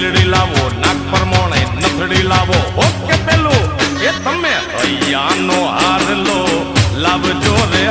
ટીલડી લાવો, નાક પરમોણે નથડી લાવો. ઓકે પેલું, એ તમે અહીંયાનો હાર લો, લાવજો રે